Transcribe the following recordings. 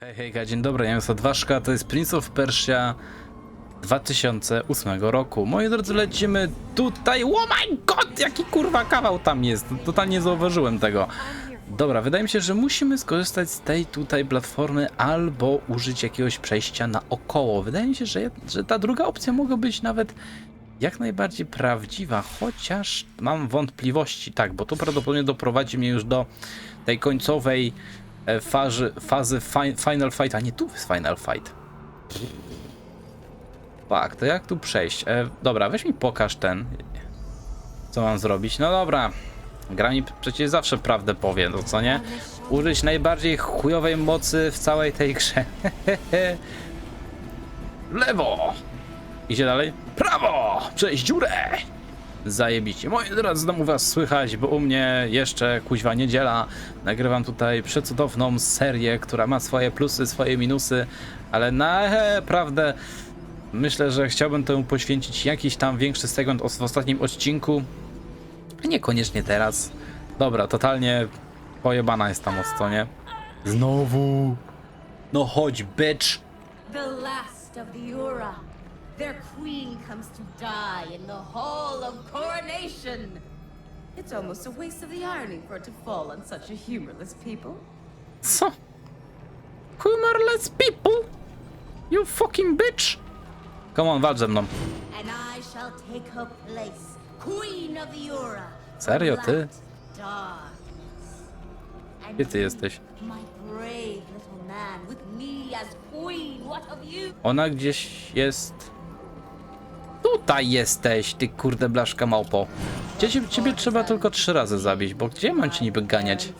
Hej, hejka, dzień dobry, ja jestem Dwaszka, to jest Prince of Persia 2008 roku. Moi drodzy, lecimy tutaj. Oh my god, jaki kurwa kawał tam jest. Totalnie zauważyłem tego. Dobra, wydaje mi się, że musimy skorzystać z tej tutaj platformy albo użyć jakiegoś przejścia naokoło. Wydaje mi się, że, że ta druga opcja mogła być nawet jak najbardziej prawdziwa, chociaż mam wątpliwości, tak, bo to prawdopodobnie doprowadzi mnie już do tej końcowej fazy, fazy fi, Final Fight, a nie tu jest Final Fight. Tak, to jak tu przejść? E, dobra, weź mi pokaż ten. Co mam zrobić? No dobra. Gra mi przecież zawsze prawdę powie, no co nie? Użyć najbardziej chujowej mocy w całej tej grze. Lewo! Idzie dalej? Prawo! Przejść dziurę! Zajebiście. Moi drodzy, znowu was słychać, bo u mnie jeszcze kuźwa niedziela. Nagrywam tutaj przecudowną serię, która ma swoje plusy, swoje minusy, ale naprawdę myślę, że chciałbym temu poświęcić jakiś tam większy segment w ostatnim odcinku. Niekoniecznie teraz. Dobra, totalnie pojebana jest ta moc, co nie? Znowu! No chodź, bitch! The last of the Ura. Their queen comes to die in the hall of coronation. It's almost a waste of the irony for it to fall on such a humorless people. So, Humorless people? You fucking bitch! Come on, walcz ze mną. And I shall take her place, queen of the Ura. Serio, ty? Light darkness. And Gdzie ty jesteś? My brave little man, with me as queen. What of you? Ona gdzieś jest... Tutaj jesteś, ty kurde blaszka małpo. Ciebie, ciebie trzeba tylko trzy razy zabić, bo gdzie mam ci niby ganiać?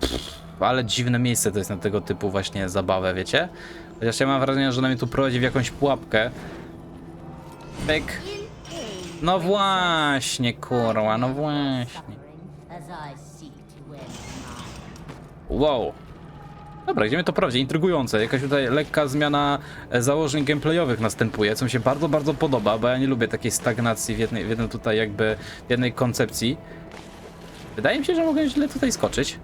Proud. Ale dziwne miejsce to jest na tego typu właśnie zabawę, wiecie? Chociaż ja mam wrażenie, że ona mnie tu prowadzi w jakąś pułapkę. Pyk. No właśnie, kurwa, no właśnie. Wow. Dobra, gdzie mnie to prowadzi? Intrygujące. Jakaś tutaj lekka zmiana e, założeń gameplayowych następuje, co mi się bardzo, bardzo podoba, bo ja nie lubię takiej stagnacji w jednej, w jednym tutaj jakby, w jednej koncepcji. Wydaje mi się, że mogę źle tutaj skoczyć.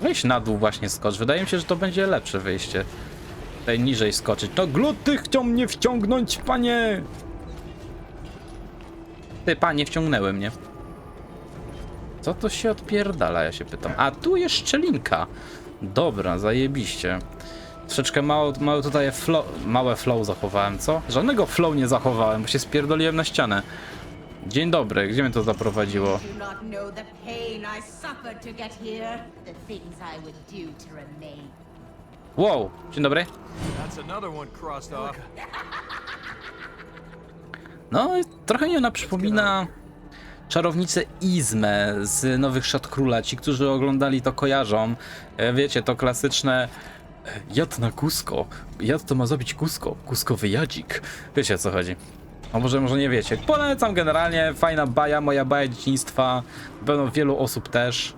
Weź na dół właśnie skocz. Wydaje mi się, że to będzie lepsze wyjście. Tutaj niżej skoczyć. No gluty chciał mnie wciągnąć, panie! Ty, panie, wciągnęły mnie. Co to się odpierdala, ja się pytam. A tu jest szczelinka. Dobra, zajebiście. Troszeczkę mało, mało tutaj flow, małe flow zachowałem, co? Żadnego flow nie zachowałem, bo się spierdoliłem na ścianę. Dzień dobry, gdzie mnie to zaprowadziło? Wow, dzień dobry. No, trochę mi ona przypomina czarownicę Izmę z Nowych Szat Króla. Ci, którzy oglądali to kojarzą. E, Wiecie, to klasyczne e, jad na kusko. Jad to ma zabić kusko. Kuskowy jadzik. Wiecie o co chodzi. A może, może nie wiecie. Polecam generalnie, fajna baja, moja baja dzieciństwa. Pewno wielu osób też.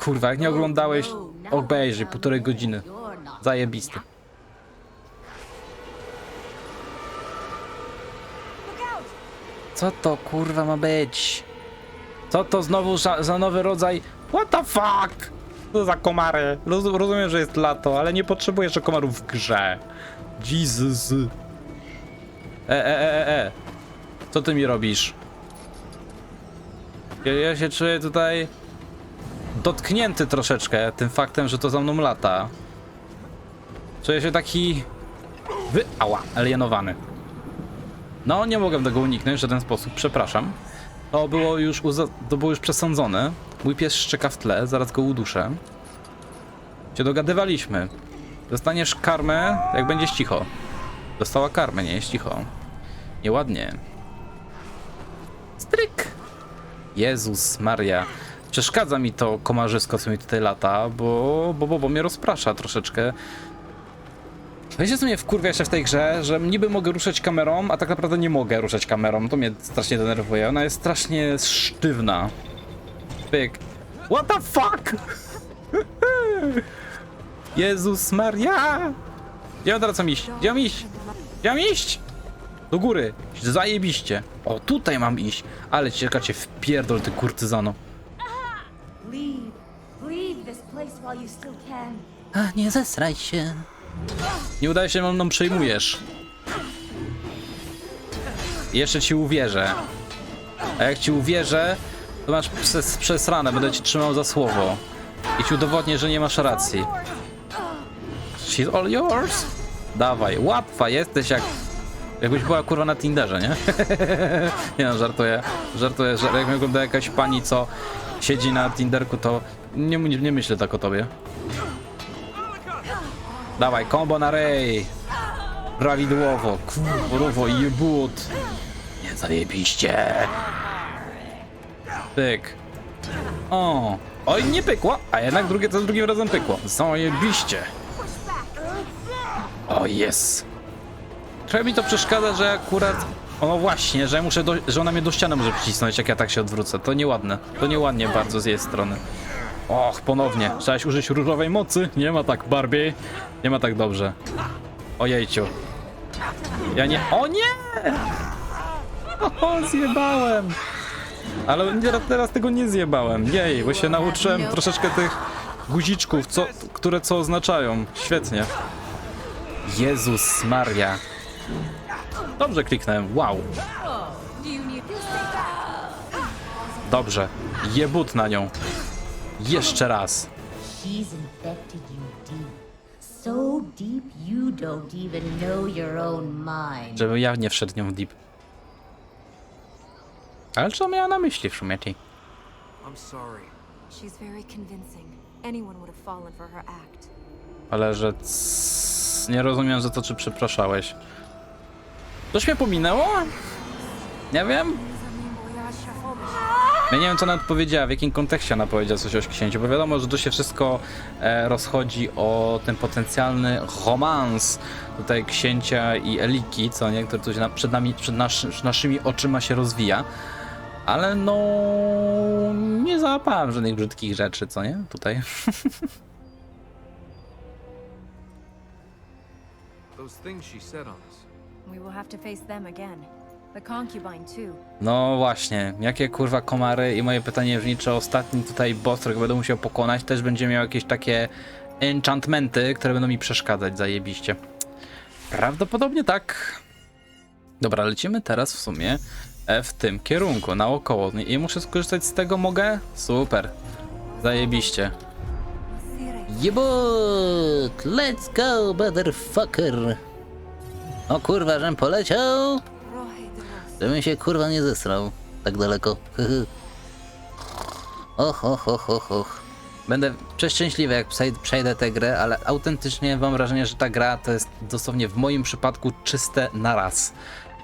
Kurwa, jak nie oglądałeś, obejrzyj, półtorej godziny. Zajebisty. Co to kurwa ma być? Co to znowu za, nowy rodzaj? What the fuck? Co za komary? Roz, rozumiem, że jest lato, ale nie potrzebuję jeszcze komarów w grze. Jesus. E, e, e, e, e. Co ty mi robisz? Ja, ja się czuję tutaj dotknięty troszeczkę tym faktem, że to za mną lata. Czuję się taki... Wy... Ała, alienowany. No, nie mogłem tego uniknąć w żaden sposób, przepraszam. To było już, to było już przesądzone. Mój pies szczeka w tle, zaraz go uduszę. Się dogadywaliśmy. Dostaniesz karmę, jak będziesz cicho. Dostała karmę, nie jest cicho. Nieładnie. Stryk! Jezus Maria. Przeszkadza mi to komarzysko, co mi tutaj lata, bo, bo, bo, bo mnie rozprasza troszeczkę. Wiecie co mnie wkurwia jeszcze w tej grze, że niby mogę ruszać kamerą, a tak naprawdę nie mogę ruszać kamerą. To mnie strasznie denerwuje. Ona jest strasznie sztywna. Pyk. What the fuck? Jezus Maria! Gdzie ja teraz mam iść? Gdzie mam iść? Gdzie mam iść? Do góry. Zajebiście. O, tutaj mam iść. Ale cię czekacie w pierdol, ty kurtyzano. leave. Leave this place while you still can. A, nie zesraj się. Nie udaje się, mną przejmujesz. Jeszcze ci uwierzę. A jak ci uwierzę, to masz przez, przesrane, będę ci trzymał za słowo. I ci udowodnię, że nie masz racji. She's all yours? Dawaj, łatwa jesteś jak... Jakbyś była kurwa na Tinderze, nie? nie no, żartuję. Żartuję, że jak mnie jakaś pani, co siedzi na Tinderku, to nie, nie myślę tak o tobie. Dawaj, combo na rej. Prawidłowo, kurwo, jebut. Nie zajebiście. Pyk. O, oj, nie pykło, a jednak drugie to drugim razem pykło. Zajebiście. O, jest. Trochę mi to przeszkadza, że akurat... O, no właśnie, że, muszę do, że ona mnie do ściany może przycisnąć, jak ja tak się odwrócę. To nieładne. To nieładnie bardzo z jej strony. Och, ponownie. Chciałeś użyć różowej mocy? Nie ma tak, Barbie. Nie ma tak dobrze. Ojejciu. Ja nie... O nie! O, zjebałem. Ale nie, teraz tego nie zjebałem. Jej, bo się nauczyłem troszeczkę tych guziczków, co, które co oznaczają. Świetnie. Jezus Maria. Dobrze kliknąłem. Wow. Dobrze. Jebut na nią. Jeszcze raz. She's infected you deep. So deep you don't even know your own mind. Żeby ja nie wszedł nią w deep. Ale co miała na myśli w sumie ci? I'm sorry. She's very convincing. Anyone would have fallen for her act. Ale że c... nie rozumiem za to, czy przepraszałeś. Coś mnie pominęło? Nie wiem. Ja nie wiem, co ona odpowiedziała, w jakim kontekście ona powiedziała coś o księciu, bo wiadomo, że tu się wszystko e, rozchodzi o ten potencjalny romans tutaj księcia i Eliki, co nie, który tu się na, przed, nami, przed, naszy, przed naszymi oczyma się rozwija. Ale no, nie załapałem żadnych brzydkich rzeczy, co nie, tutaj. Those things she said on us. We will have to face them again. No właśnie, jakie kurwa komary i moje pytanie brzmi, czy ostatni tutaj boss, którego będę musiał pokonać, też będzie miał jakieś takie enchantmenty, które będą mi przeszkadzać zajebiście. Prawdopodobnie tak. Dobra, lecimy teraz w sumie e, w tym kierunku, naokoło. I muszę skorzystać z tego, mogę? Super. Zajebiście. Jebut! Let's go, motherfucker! O kurwa, żem poleciał! Żebym się kurwa nie zesrał tak daleko. och, och, och, och, och. Będę przeszczęśliwy jak przej- przejdę tę grę, ale autentycznie mam wrażenie, że ta gra to jest dosłownie w moim przypadku czyste na raz.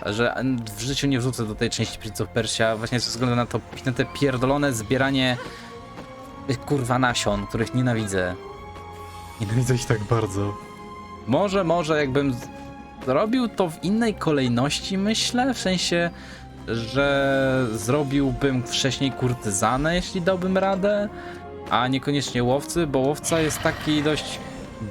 Że w życiu nie wrzucę do tej części Prince of Persia właśnie ze względu na to na te pierdolone zbieranie tych kurwa nasion, których nienawidzę. Nienawidzę ich tak bardzo. Może, może jakbym zrobił to w innej kolejności, myślę, w sensie, że zrobiłbym wcześniej kurtyzanę, jeśli dałbym radę, a niekoniecznie łowcy, bo łowca jest taki dość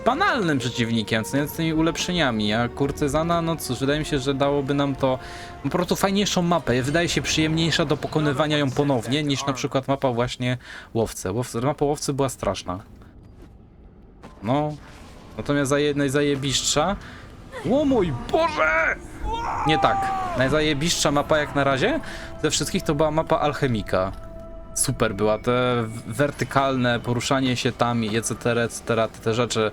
banalnym przeciwnikiem, co nie z tymi ulepszeniami, a kurtyzana, no cóż, wydaje mi się, że dałoby nam to po prostu fajniejszą mapę, wydaje się przyjemniejsza do pokonywania ją ponownie, niż na przykład mapa właśnie łowcy. Mapa łowcy była straszna. No, natomiast za jednej. O mój Boże! Nie tak. Najzajebiszcza mapa jak na razie ze wszystkich to była mapa Alchemika. Super była, te wertykalne poruszanie się tam i etc, etc, te rzeczy.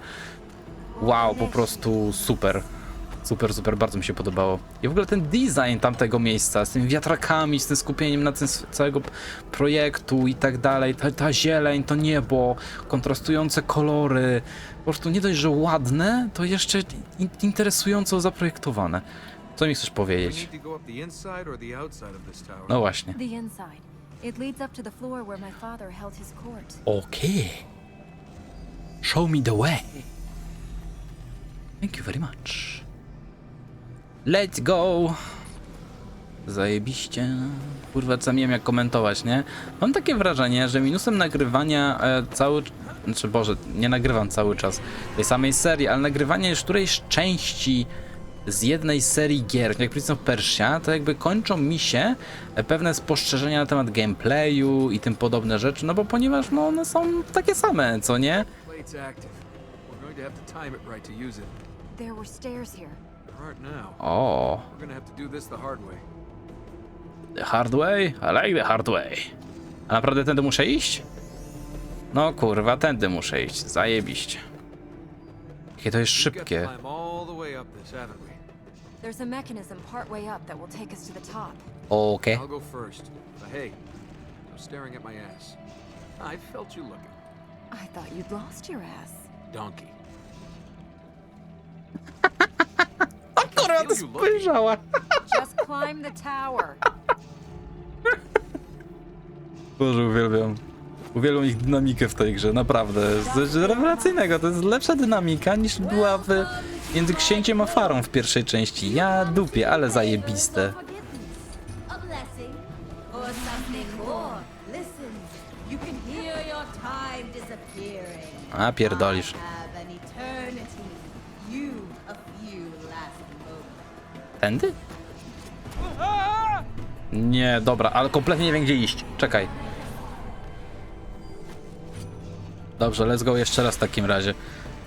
Wow, po prostu super. Super, super, bardzo mi się podobało. I w ogóle ten design tamtego miejsca, z tymi wiatrakami, z tym skupieniem na tym całego projektu i tak dalej, ta, ta zieleń, to niebo, kontrastujące kolory, po prostu nie dość, że ładne, to jeszcze in interesująco zaprojektowane. Co mi chcesz powiedzieć? No właśnie. Court. Okay. Show me the way. Thank you very much. Let's go. Zajebiście. Kurwa, co nie wiem jak komentować, nie? Mam takie wrażenie, że minusem nagrywania e, cały... Znaczy, Boże, nie nagrywam cały czas tej samej serii, ale nagrywanie już którejś części z jednej serii gier, jak Prince of Persia, to jakby kończą mi się pewne spostrzeżenia na temat gameplayu i tym podobne rzeczy, no bo ponieważ no, one są takie same, co nie? There were stairs here. There aren't now. O, We're to have to do this the hard way. the hard way? I like the hard way. A naprawdę tędy muszę iść? No kurwa, tędy muszę iść, zajebiście. Jakie to jest szybkie. There's a mechanism partway up that will take us to the top. Okej. I'll go first. But hey, I'm staring at my ass. I felt you looking. I thought you'd lost your ass. Donkey. To spojrzała. Just climb the tower. Boże, uwielbiam. Uwielbiam ich dynamikę w tej grze, naprawdę. Coś rewelacyjnego, to jest lepsza dynamika niż była w, między księciem a farą w pierwszej części. Ja dupię, ale zajebiste. A, pierdolisz. Tędy? Nie, dobra, ale kompletnie nie wiem gdzie iść. Czekaj. Dobrze, let's go jeszcze raz w takim razie.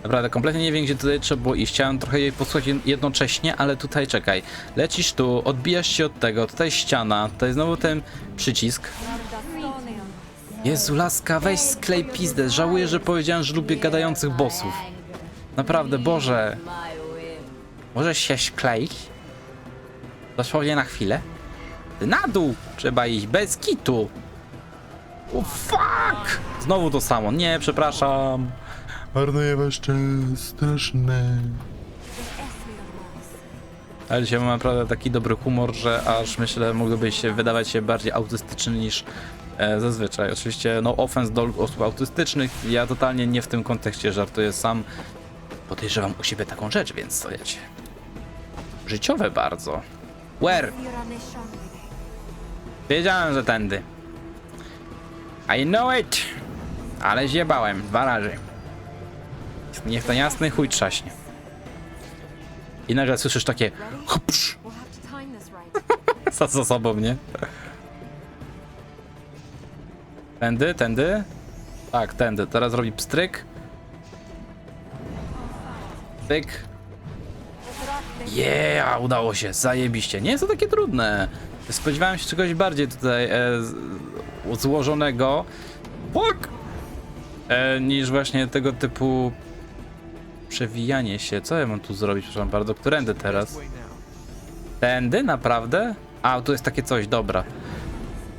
Naprawdę, kompletnie nie wiem gdzie tutaj trzeba było iść. Chciałem trochę jej posłuchać jed- jednocześnie, ale tutaj czekaj. Lecisz tu, odbijasz się od tego, tutaj ściana, tutaj znowu ten przycisk. Jezu, laska, weź sklej pizdę. Żałuję, że powiedziałem, że lubię gadających bossów. Naprawdę, Boże. Możesz się skleić? Dosłownie na chwilę? Na dół trzeba iść, bez kitu. O fuck! Znowu to samo. Nie, przepraszam. Marnuję wasz czas, straszne. Ale dzisiaj mam naprawdę taki dobry humor, że aż myślę, mogłoby się wydawać się bardziej autystyczny niż e, zazwyczaj. Oczywiście, no offense do osób autystycznych. Ja totalnie nie w tym kontekście żartuję sam. Podejrzewam u siebie taką rzecz, więc to wiecie. Życiowe bardzo. Where? Wiedziałem, że tędy. I know it! Ale zjebałem dwa razy. Niech ten jasny chuj trzaśnie. I nagle słyszysz takie hopsz za za sobą, nie? Tędy, tędy? Tak, tędy. Teraz robi pstryk. Pyk. Yeah, udało się, zajebiście. Nie jest to takie trudne. Spodziewałem się czegoś bardziej tutaj e, złożonego. E, niż właśnie tego typu przewijanie się. Co ja mam tu zrobić, przepraszam bardzo? Którędy teraz? Tędy? Naprawdę? A, tu jest takie coś, dobra.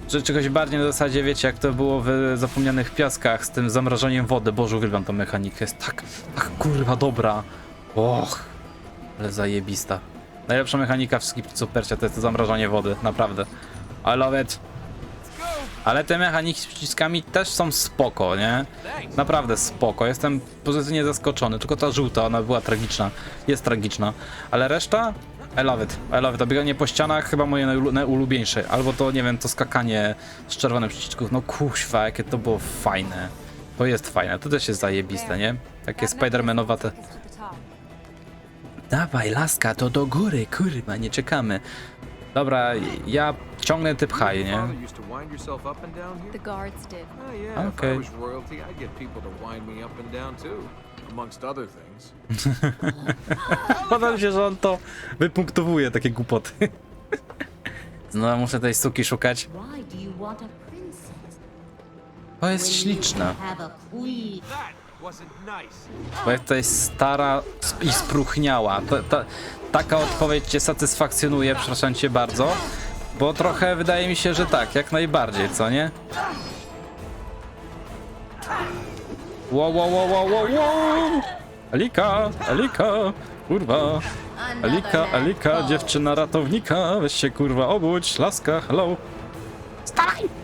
Czy czegoś bardziej na zasadzie, wiecie, jak to było w Zapomnianych Piaskach z tym zamrażaniem wody. Boże, uwielbiam tą mechanikę. Jest tak, tak kurwa dobra. Och, ale zajebista. Najlepsza mechanika w Skip Supercie to jest to zamrażanie wody, naprawdę. I love it. Ale te mechaniki z przyciskami też są spoko, nie? Naprawdę spoko. Jestem pozytywnie zaskoczony. Tylko ta żółta, ona była tragiczna. Jest tragiczna. Ale reszta? I love it. I love it. To bieganie po ścianach chyba moje najulu- najulubieńsze. Albo to, nie wiem, to skakanie z czerwonym przycisków. No kuźwa, jakie to było fajne. To jest fajne. To też jest zajebiste, nie? Takie That Spidermanowate. Dawaj, laska, to do góry, kurwa, nie czekamy. Dobra, ja ciągnę typ high, Your nie? The guards did. Oh yeah, Okay. if I was royalty, I'd get people to wind me up and down too. Amongst other things. Podoba mi się, że on to wypunktowuje, takie głupoty. Znowu muszę tej suki szukać. Why do you want a princess? To jest when you śliczna. Have a queen. That wasn't nice. Bo jak to jest stara i spruchniała. To, to, taka odpowiedź cię satysfakcjonuje, przepraszam cię bardzo. Bo trochę wydaje mi się, że tak, jak najbardziej, co nie? Wow, wow, wow, wow, wow, wow! Elika, Elika, kurwa. Elika, falls. dziewczyna ratownika, weź się kurwa obudź, laska, hello. Hurry!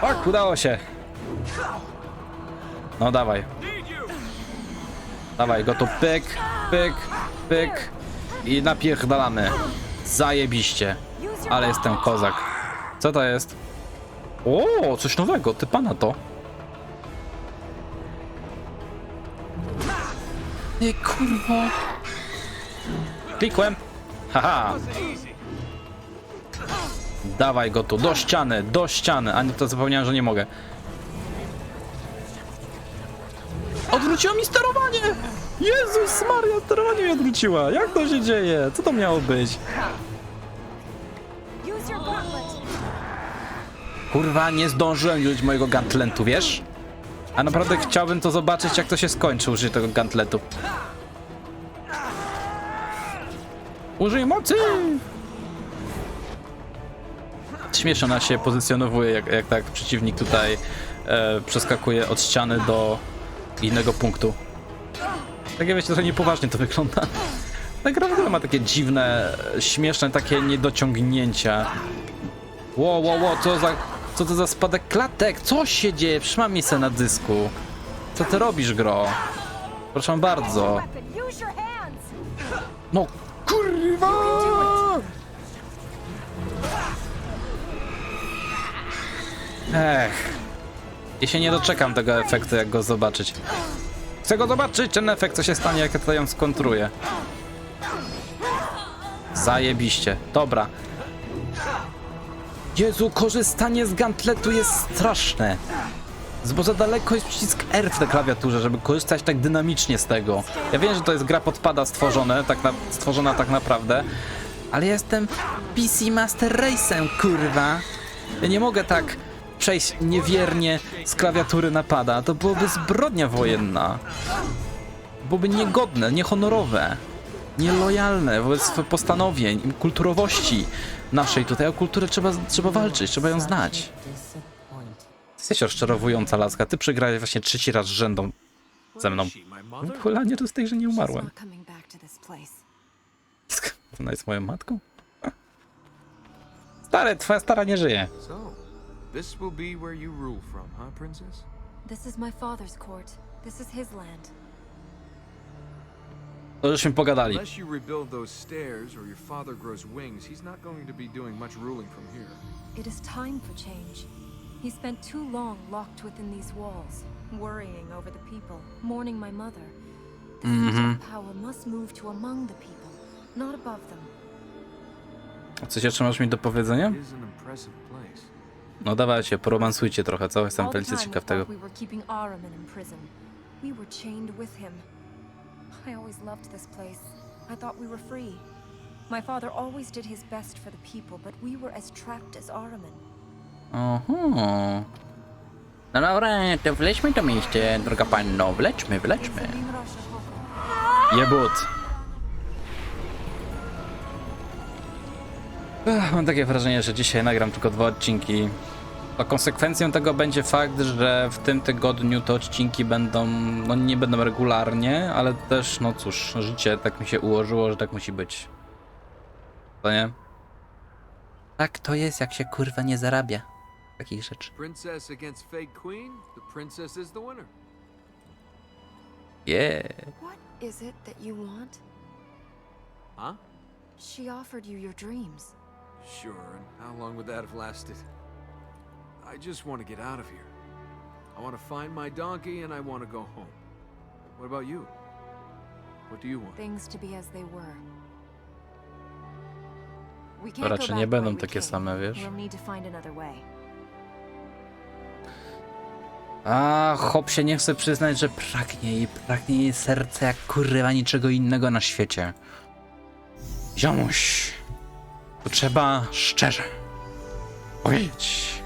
Tak, udało się. No dawaj. Dawaj, go tu pyk, pyk, pyk i napierdalamy. Zajebiście. Ale jestem kozak. Co to jest? O, coś nowego, ty pana to. Ty kurwo. Klikłem. Haha. Dawaj go tu, do ściany, do ściany. A nie, to zapomniałem, że nie mogę. Odwróciło mi sterowanie! Jezus Maria, sterowanie mi odwróciła. Jak to się dzieje? Co to miało być? Kurwa, nie zdążyłem użyć mojego gantlentu, wiesz? A naprawdę chciałbym to zobaczyć, jak to się skończy, użyć tego gantletu. Użyj mocy! Śmiesznie ona się pozycjonowuje, jak, jak tak przeciwnik tutaj e, przeskakuje od ściany do innego punktu. Takie wiecie, trochę niepoważnie to wygląda. Ta gra w ogóle ma takie dziwne, śmieszne takie niedociągnięcia. Ło, ło, ło, co za, co to za spadek klatek? Co się dzieje? Przecież mam miejsce na dysku. Co ty robisz, gro? Proszę bardzo. No, kurwa! Ech. Ja się nie doczekam tego efektu, jak go zobaczyć. Chcę go zobaczyć, ten efekt, co się stanie, jak ja tutaj ją skontruję. Zajebiście. Dobra. Jezu, korzystanie z gantletu jest straszne. Z- Bo za daleko jest przycisk R w tej klawiaturze, żeby korzystać tak dynamicznie z tego. Ja wiem, że to jest gra podpada stworzone, tak na, stworzona tak naprawdę, ale ja jestem PC Master Race'em, kurwa. Ja nie mogę tak przejść niewiernie z klawiatury napada. To byłoby zbrodnia wojenna. Byłoby niegodne, niehonorowe, nielojalne wobec postanowień i kulturowości naszej tutaj. O kulturę trzeba, trzeba walczyć, trzeba ją znać. Jesteś rozczarowująca laska. Ty przegrałeś właśnie trzeci raz z ze mną. She, my mother? W ogóle nie to z tej, że nie umarłem. Ona jest moją matką? Stary, twoja stara nie żyje. So, this will be where you rule from, huh, princess? This is my father's court. This is his land. To żeśmy pogadali. Unless you rebuild those stairs or your father grows wings, he's not going to be doing much ruling from here. It is time for change. He spent too long locked within these walls, worrying over the people, mourning my mother. The mm-hmm. seat of power must move to among the people, not above them. Coś jeszcze masz mi do powiedzenia? It is an impressive place. No dawajcie, poromansujcie trochę, co? Jestem wielce ciekaw tego. we were chained with him. I always loved this place. I thought we were free. My father always did his best for the people, but we were as trapped as. Oho. No dobra, to wlećmy to miejsce, droga panno, wlećmy, wlećmy. Jebut. Ech, mam takie wrażenie, że dzisiaj nagram tylko dwa odcinki. A konsekwencją tego będzie fakt, że w tym tygodniu te odcinki będą, no nie będą regularnie, ale też, no cóż, życie tak mi się ułożyło, że tak musi być. To nie? Tak to jest, jak się kurwa nie zarabia takich rzeczy. Princess against fake queen, the princess is the winner. Yeah. What is it that you want? Huh? She offered you your dreams. Sure, and how long would that have lasted? I just want to get out of here. I want to find my donkey and I want to go home. What about you? What do you want? Things to be as they were. We can't go raczej nie będą takie same, wiesz? We'll need to find another way. A, Hop się nie chce przyznać, że pragnie jej, pragnie jej serce jak kurwa niczego innego na świecie. Ziomuś, to trzeba szczerze powiedzieć.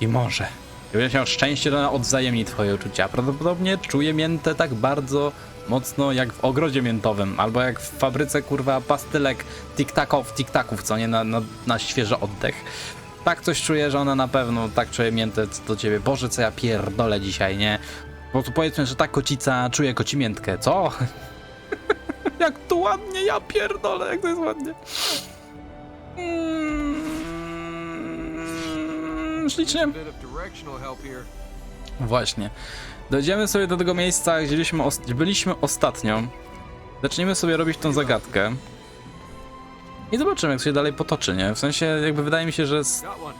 I może. Gdy będziesz miał szczęście, to ona odwzajemni twoje uczucia. Prawdopodobnie czuje miętę tak bardzo mocno jak w ogrodzie miętowym, albo jak w fabryce kurwa pastylek tik-taków, tik-taków, co nie, na, na, na świeży oddech. Tak coś czuję, że ona na pewno tak czuje miętę do ciebie. Boże, co ja pierdolę dzisiaj, nie? Bo tu powiedzmy, że ta kocica czuje kocimiętkę, co? Jak to ładnie, ja pierdolę, jak to jest ładnie. Mm, ślicznie. Właśnie. Dojdziemy sobie do tego miejsca, gdzie byliśmy, gdzie byliśmy ostatnio. Zaczniemy sobie robić tą zagadkę. I zobaczymy, jak się dalej potoczy, nie? W sensie, jakby wydaje mi się, że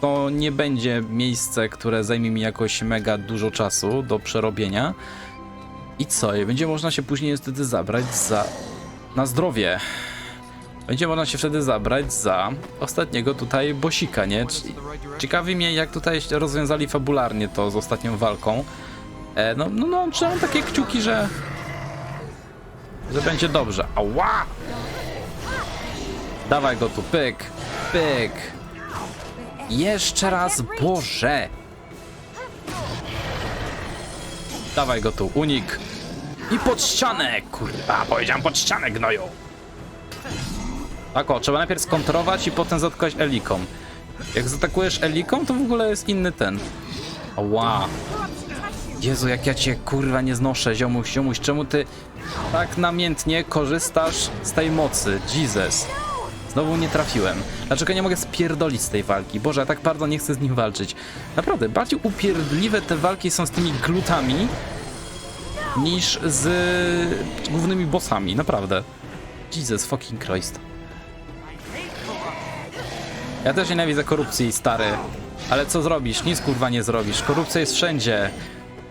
to nie będzie miejsce, które zajmie mi jakoś mega dużo czasu do przerobienia. I co? I będzie można się później wtedy zabrać za... na zdrowie. Będzie można się wtedy zabrać za ostatniego tutaj bosika, nie? Ciekawi mnie, jak tutaj rozwiązali fabularnie to z ostatnią walką. E, no, no, no, trzymam takie kciuki, że... że będzie dobrze. Ała! Dawaj go tu, pyk, pyk. Jeszcze raz, Boże! Dawaj go tu, unik. I pod ścianę, kurwa, powiedziałem pod ścianę, gnoju. Tak o, trzeba najpierw skontrować i potem zaatakować eliką. Jak zaatakujesz eliką, to w ogóle jest inny ten. Ła. Jezu, jak ja cię kurwa nie znoszę, ziomuś, ziomuś, czemu ty tak namiętnie korzystasz z tej mocy? Jesus. Znowu nie trafiłem. Dlaczego nie mogę spierdolić z tej walki? Boże, ja tak bardzo nie chcę z nim walczyć. Naprawdę, bardziej upierdliwe te walki są z tymi glutami niż z głównymi bossami, naprawdę. Jesus fucking Christ. Ja też nienawidzę korupcji, stary. Ale co zrobisz? Nic kurwa nie zrobisz. Korupcja jest wszędzie.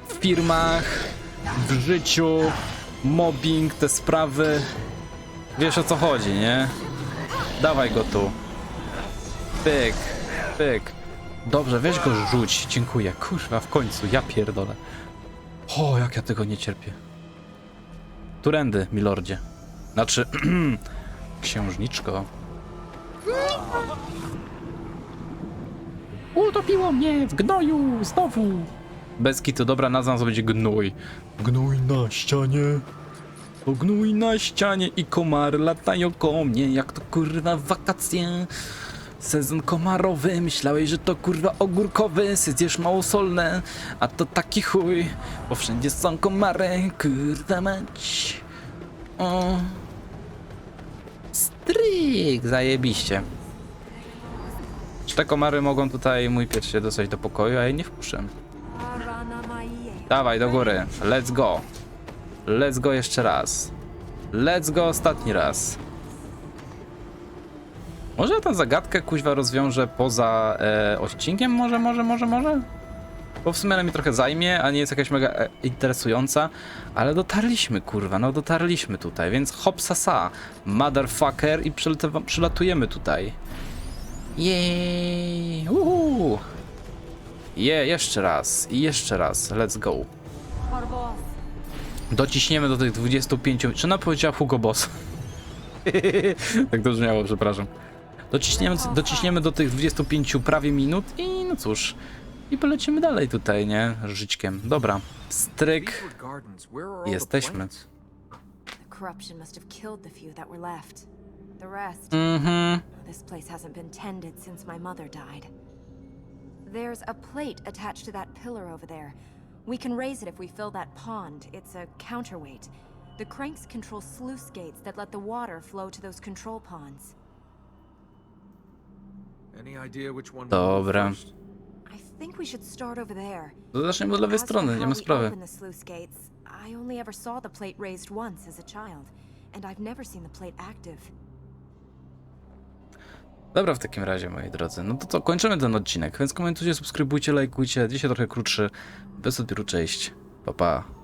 W firmach, w życiu, mobbing, te sprawy. Wiesz o co chodzi, nie? Dawaj go tu. Pyk, pyk. Dobrze, weź go rzuć. Dziękuję. Kurwa, w końcu, ja pierdolę. O, jak ja tego nie cierpię. Turendy, milordzie. Znaczy, księżniczko. Utopiło mnie w gnoju, znowu. Bez kitu, dobra nazwa to będzie gnój. Gnój na ścianie. To gnój na ścianie i komary latają koło mnie, jak to kurwa wakacje. Sezon komarowy, myślałeś, że to kurwa ogórkowy, zjesz małosolne, a to taki chuj, bo wszędzie są komary, kurwa mać. O. Stryk, zajebiście. Czy te komary mogą tutaj mój pies się dostać do pokoju, a ja nie wpuszczę. Dawaj, do góry. Let's go. Let's go jeszcze raz. Let's go ostatni raz. Może ja tę zagadkę kuźwa rozwiążę poza e, odcinkiem? Może, może, może, może? Bo w sumie ona mi trochę zajmie, a nie jest jakaś mega e, interesująca. Ale dotarliśmy, kurwa, no dotarliśmy tutaj, więc hop sa, motherfucker i przylatujemy tutaj. Jej! Uhu! Je, jeszcze raz i jeszcze raz. Let's go. Dociśniemy do tych 25. Czy ona powiedziała Hugo Boss? tak to brzmiało, przepraszam. Dociśniemy, dociśniemy do tych 25 prawie minut i no cóż. I polecimy dalej tutaj, nie? Żyćkiem. Dobra. Stryk. Jesteśmy. plants? The corruption must have killed the few that were left. The rest. Mhm. This place hasn't been tended since my mother died. There's a plate attached to that pillar over there. We can raise it if we fill that pond. It's a counterweight. The cranks control sluice gates that let the water flow to those control ponds. There. To zaczniemy od lewej strony, nie ma we sprawy. I only ever saw the plate raised once as a child, and I've never seen the plate active. Dobra, w takim razie, moi drodzy. No to co, kończymy ten odcinek, więc komentujcie, subskrybujcie, lajkujcie. Dzisiaj trochę krótszy. Bez odbioru, cześć. Pa, pa.